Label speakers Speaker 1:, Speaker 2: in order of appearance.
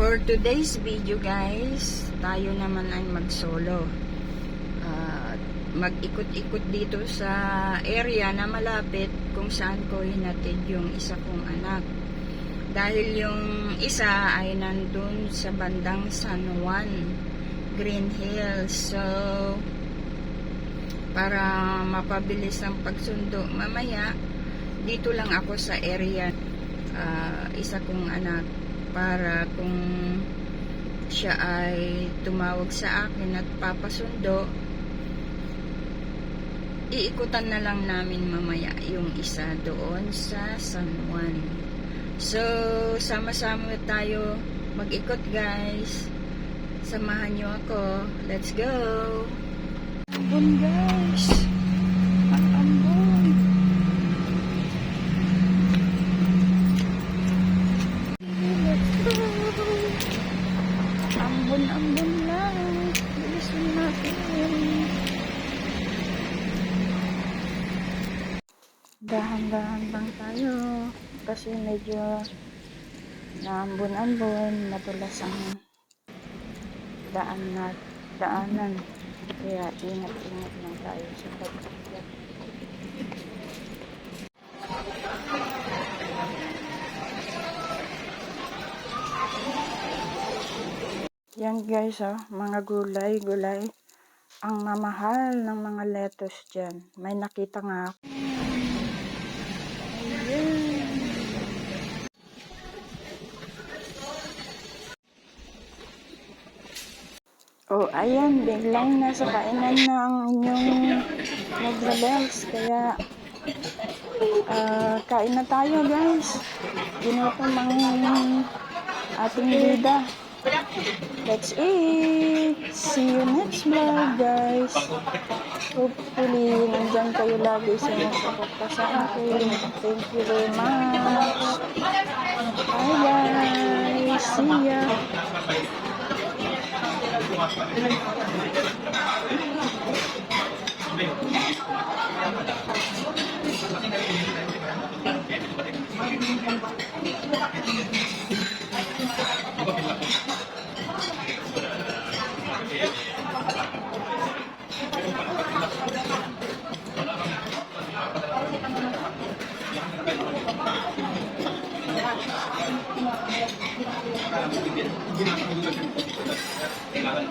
Speaker 1: For today's video guys, tayo naman ay mag-solo. Ah, mag-ikot-ikot dito sa area na malapit kung saan ko hinatid yung isa kong anak. Dahil yung isa ay nandun sa bandang San Juan, Green Hills. So, para mapabilis ang pagsundo mamaya, dito lang ako sa area ah, isa kong anak para kung siya ay tumawag sa akin at papasundo iikutan na lang namin mamaya yung isa doon sa San Juan. So sama-sama tayo. Mag-ikot guys. Samahan nyo ako. Let's go! Ambon guys Dahan-dahan lang tayo. Kasi medyo naambon-ambon. Madulas ang daan na daanan. Kaya ingat-ingat lang tayo sa pag-akyat. Yan guys, oh, mga gulay, gulay. Ang mamahal ng mga lettuce dyan. May nakita nga ako. Oh, ayan, biglang nasa kainan ng inyong nagrabels. Kaya, ah, kain na tayo guys. Ginutom ang ating bida. Let's eat! See you next vlog, guys! Hopefully, nandyan kayo lagi sa nasakot. Thank you very much! Bye, guys! See ya! Thank you. Kailangan